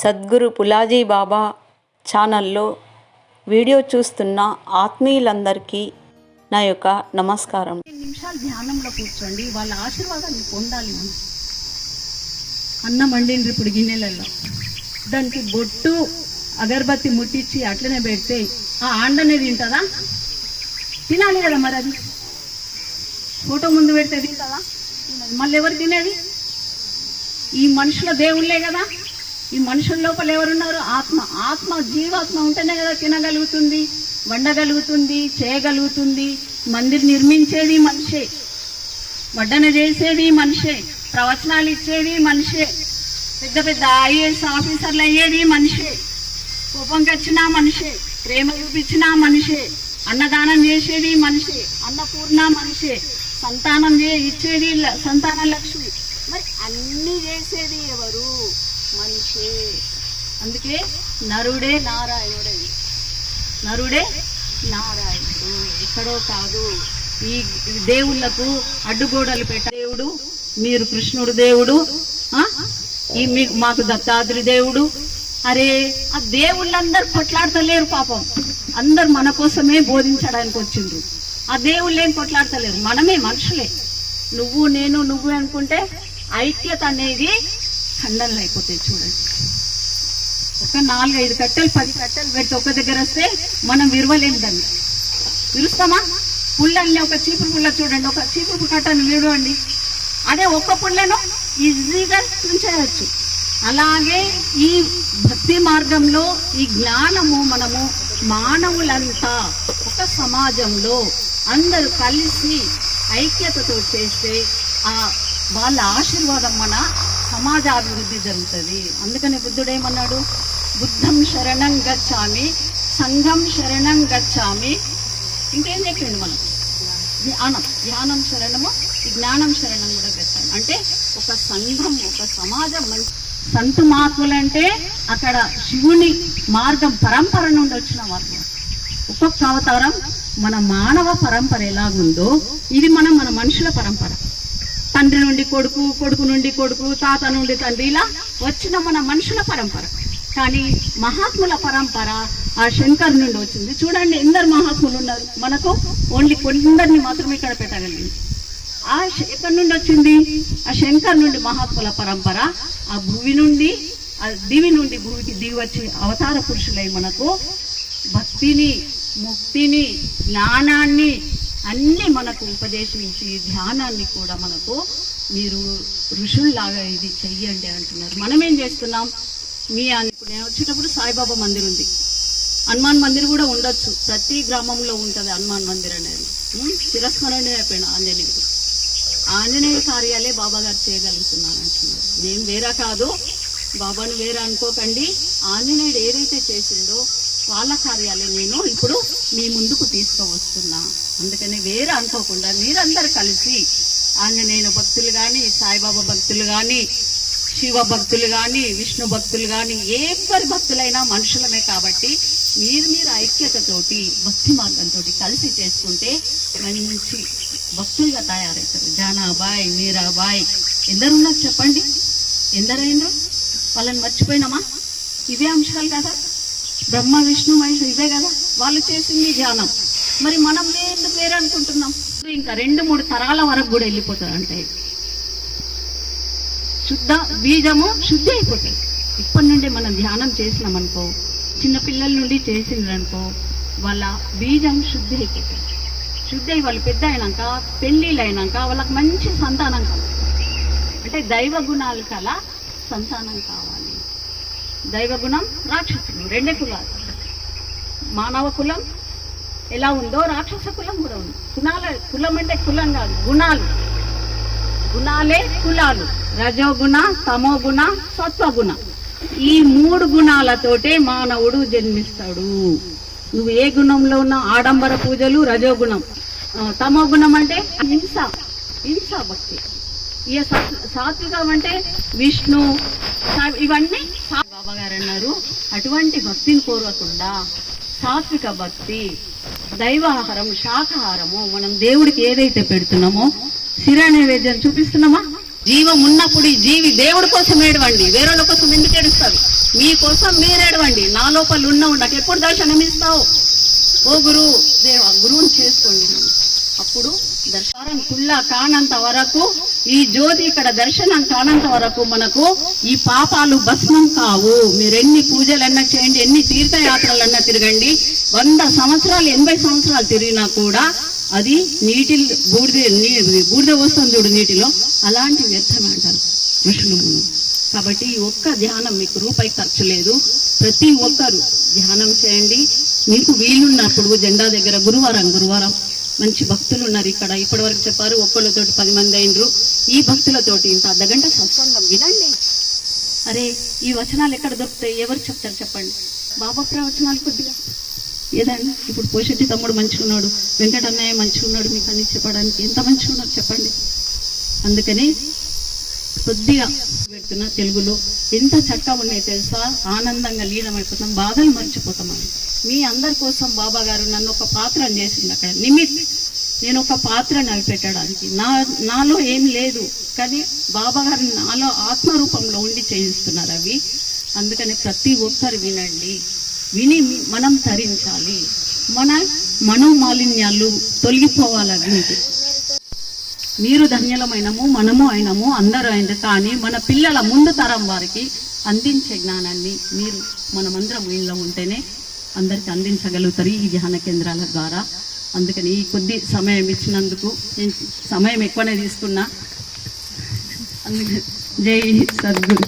సద్గురు పులాజీ బాబా ఛానల్లో వీడియో చూస్తున్న ఆత్మీయులందరికీ నా యొక్క నమస్కారం. నిమిషాలు ధ్యానంలో కూర్చోండి వాళ్ళ ఆశీర్వాదాన్ని పొందాలి మనం. అన్నం వండిండ్రు ఇప్పుడు గిన్నెలలో. దానికి బొట్టు అగరబత్తి ముట్టించి అట్లనే పెడితే ఆ ఆండనే తింటుందా? తినాలి కదా మరి అది. ఫోటో ముందు పెడితే తింటుందా? మళ్ళీ ఎవరు తినేది? ఈ మనుషుల దేవుళ్ళే కదా. ఈ మనుషుల లోపల ఎవరున్నారు? ఆత్మ. ఆత్మ జీవాత్మ ఉంటేనే కదా తినగలుగుతుంది వండగలుగుతుంది చేయగలుగుతుంది. మందిర్ నిర్మించేది మనిషే. వడ్డన చేసేది మనిషే. ప్రవచనాలు ఇచ్చేది మనిషే. పెద్ద పెద్ద ఐఏఎస్ ఆఫీసర్లు అయ్యేది మనిషే. కోపం వచ్చినా మనిషే. ప్రేమ చూపించినా మనిషే. అన్నదానం చేసేది మనిషే. అన్నపూర్ణ మనిషే. సంతానం ఇచ్చేది సంతాన లక్ష్మి. మరి అన్ని చేసేది ఎవరు? అందుకే నరుడే నారాయణుడే. నరుడే నారాయణుడు. ఎక్కడో కాదు. ఈ దేవుళ్ళకు అడ్డుగోడలు పెట్ట దేవుడు మీరు కృష్ణుడు దేవుడు ఈ మీకు మాకు దత్తాత్రి దేవుడు. అరే ఆ దేవుళ్ళందరూ కొట్లాడతలేరు పాపం. అందరు మన కోసమే బోధించడానికి వచ్చిండ్రు. ఆ దేవుళ్ళు ఏం కొట్లాడతలేరు? మనమే మనుషులే. నువ్వు నేను నువ్వు అనుకుంటే ఐక్యత అనేది ఖండనలు అయిపోతాయి చూడండి. ఒక నాలుగైదు కట్టెలు పది కట్టెలు పెట్టి ఒక దగ్గర వస్తే మనం విరవలేము దాన్ని. విరుస్తామా? పుల్లల్ని ఒక చీపురు పుల్ల చూడండి. ఒక చీపురు కట్టను విడవండి. అదే ఒక్క పుల్లను ఈజీగా తుంచేయచ్చు. అలాగే ఈ భక్తి మార్గంలో ఈ జ్ఞానము మనము మానవులంతా ఒక సమాజంలో అందరూ కలిసి ఐక్యతతో చేస్తే ఆ వాళ్ళ ఆశీర్వాదం మన సమాజ అభివృద్ధి జరుగుతుంది. అందుకని బుద్ధుడు ఏమన్నాడు? బుద్ధం శరణం గచ్చామి సంఘం శరణం గచ్చామి. ఇంకేం చెప్పిండు మనం? జ్ఞానం. ధ్యానం శరణము జ్ఞానం శరణం కూడా గచ్చామి అంటే ఒక సంఘం ఒక సమాజం మంచి సంతు మహాత్ములంటే అక్కడ శివుని మార్గం పరంపర నుండి వచ్చిన మార్గం. ఒక్కొక్క అవతారం మన మానవ పరంపర ఎలాగుందో ఇది మనం మన మనుషుల పరంపర. తండ్రి నుండి కొడుకు కొడుకు నుండి కొడుకు తాత నుండి తండ్రి ఇలా వచ్చిన మన మనుషుల పరంపర. కానీ మహాత్ముల పరంపర ఆ శంకర్ నుండి వచ్చింది. చూడండి ఎందరు మహాత్ములు ఉన్నారు. మనకు ఓన్లీ కొందరిని మాత్రమే ఇక్కడ పెట్టగలిగింది ఆ శ- ఎక్కడి నుండి వచ్చింది? ఆ శంకర్ నుండి మహాత్ముల పరంపర. ఆ భూమి నుండి ఆ దివి నుండి భూమికి దిగి వచ్చి అవతార పురుషులై మనకు భక్తిని ముక్తిని జ్ఞానాన్ని అన్ని మనకు ఉపదేశించి ధ్యానాన్ని కూడా మనకు మీరు ఋషుల్లాగా ఇది చెయ్యండి అంటున్నారు. మనం ఏం చేస్తున్నాం? మీ అన్- ఇప్పుడు నేను వచ్చేటప్పుడు సాయిబాబా మందిర్ ఉంది. హనుమాన్ మందిర్ కూడా ఉండొచ్చు. ప్రతి గ్రామంలో ఉంటుంది హనుమాన్ మందిర్ అనేది. ఉం? చిరస్మరణ అయిపోయిన ఆంజనేయుడు. ఆంజనేయ కార్యాలే బాబా గారు చేయగలుగుతున్నారు అంటున్నారు. నేను వేరే కాదు బాబాను వేరే అనుకోకండి. ఆంజనేయుడు ఏదైతే చేసిండో వాళ్ళ కార్యాలే నేను ఇప్పుడు మీ ముందుకు తీసుకువస్తున్నా. అందుకని వేరే అనుకోకుండా మీరందరూ కలిసి ఆంజనేయుల భక్తులు కానీ సాయిబాబా భక్తులు కానీ శివ భక్తులు కానీ విష్ణు భక్తులు కానీ ఎవరి భక్తులైనా మనుషులమే కాబట్టి మీరు మీరు ఐక్యతతోటి భక్తి మార్గంతో కలిసి చేసుకుంటే మంచి భక్తులుగా తయారవుతారు. జానాబాయ్ మీరాబాయ్. ఎందరున్నారు చెప్పండి? ఎందరైనరు వాళ్ళని మర్చిపోయినామా? ఇవే అంశాలు కదా. బ్రహ్మ విష్ణు మహేష్ ఇవే కదా? వాళ్ళు చేసింది ధ్యానం. మరి మనం ఎందుకు వేరే అనుకుంటున్నాం ఇంకా రెండు మూడు తరాల వరకు కూడా వెళ్ళిపోతారు అంటే శుద్ధ బీజము శుద్ధి అయిపోతాయి. ఇప్పటి నుండి మనం ధ్యానం చేసినాం అనుకో చిన్నపిల్లల నుండి చేసిండ్రనుకో వాళ్ళ బీజం శుద్ధి అయిపోతుంది శుద్ధి అయి వాళ్ళు పెద్ద అయినాక పెళ్ళిళ్ళు అయినాక వాళ్ళకి మంచి సంతానం కావాలి. అంటే దైవ గుణాలు కల సంతానం కావాలి. దైవ గుణం రాక్షసులు. రెండే కులాలు. మానవ కులం ఎలా ఉందో రాక్షస కులం కూడా ఉంది. కులాల కులం అంటే కులం కాదు గుణాలు. గుణాలే కులాలు. రజోగుణ తమోగుణ సత్వగుణ. ఈ మూడు గుణాలతోటే మానవుడు జన్మిస్తాడు. నువ్వు ఏ గుణంలో ఉన్న ఆడంబర పూజలు రజోగుణం. తమోగుణం అంటే హింస హింస భక్తి. ఇక సాత్వికం అంటే విష్ణు ఇవన్నీ బాబా గారు అన్నారు అటువంటి భక్తిని కోరకుండా సాత్విక భక్తి దైవాహారం శాకాహారము మనం దేవుడికి ఏదైతే పెడుతున్నామో శిర నైవేద్యం చూపిస్తున్నామా? జీవం ఉన్నప్పుడు ఈ జీవి దేవుడి కోసం ఏడవండి వేరే కోసం ఎందుకు ఏడుస్తారు మీకోసం మీరు ఏడవండి నా లోపల ఉన్న నాకు ఎప్పుడు దర్శనం ఇస్తావు ఓ గురువు దేవ గురువు అప్పుడు దర్శనం కుళ్ళ కానంత వరకు ఈ జ్యోతి ఇక్కడ దర్శనం కానంత వరకు మనకు ఈ పాపాలు భస్మం కావు. మీరు ఎన్ని పూజలన్నా చేయండి ఎన్ని తీర్థయాత్రలన్నా తిరగండి వంద సంవత్సరాలు ఎనభై సంవత్సరాలు తిరిగినా కూడా అది నీటి బూడిద బూడిద వస్తుంది చూడు నీటిలో అలాంటి వ్యర్థం అంటారు ఋషులు కాబట్టి ఒక్క ధ్యానం మీకు రూపాయి ఖర్చు లేదు. ప్రతి ఒక్కరు ధ్యానం చేయండి. మీకు వీలున్నప్పుడు జెండా దగ్గర గురువారం గురువారం మంచి భక్తులు ఉన్నారు ఇక్కడ. ఇప్పటి వరకు చెప్పారు ఒక్కళ్ళతోటి పది మంది అయినరు. ఈ భక్తులతోటి ఇంత అర్ధగంట సత్సంగం వినండి. అరే ఈ వచనాలు ఎక్కడ దొరుకుతాయి? ఎవరు చెప్తారు చెప్పండి. బాబా ప్రవచనాలు కొద్దిగా. ఏదండి ఇప్పుడు పోషెట్టి తమ్ముడు మంచిగా ఉన్నాడు వెంకటన్నయ్య మంచిగా ఉన్నాడు మీకు అన్ని చెప్పడానికి ఎంత మంచిగా ఉన్నారు చెప్పండి. అందుకని కొద్దిగా పెడుతున్నా తెలుగులో. ఎంత చక్కగా ఉన్నాయి తెలుసా? ఆనందంగా లీనమైపోతాం బాధలు మర్చిపోతాం అని మీ అందరి కోసం బాబా గారు నన్ను ఒక పాత్రను చేసింది అక్కడ. నిమిత్ నేను ఒక పాత్ర నడిపెట్టడానికి నా నాలో ఏం లేదు కానీ బాబా గారు నాలో ఆత్మరూపంలో ఉండి చేయిస్తున్నారు అవి. అందుకని ప్రతి ఒక్కరు వినండి. విని మనం తరించాలి. మన మనోమాలిన్యాలు తొలగిపోవాలి అవి. మీరు ధన్యలమైనము మనము అయినము అందరూ అయింది కానీ మన పిల్లల ముందు తరం వారికి అందించే జ్ఞానాన్ని మీరు మనమందరం ఇంట్లో ఉంటేనే అందరికి అందించగలుగుతారు ఈ ధ్యాన కేంద్రాల ద్వారా. అందుకని ఈ కొద్ది సమయం ఇచ్చినందుకు నేను సమయం ఎక్కువనే తీసుకున్నా. అందుకని జై సద్గురు.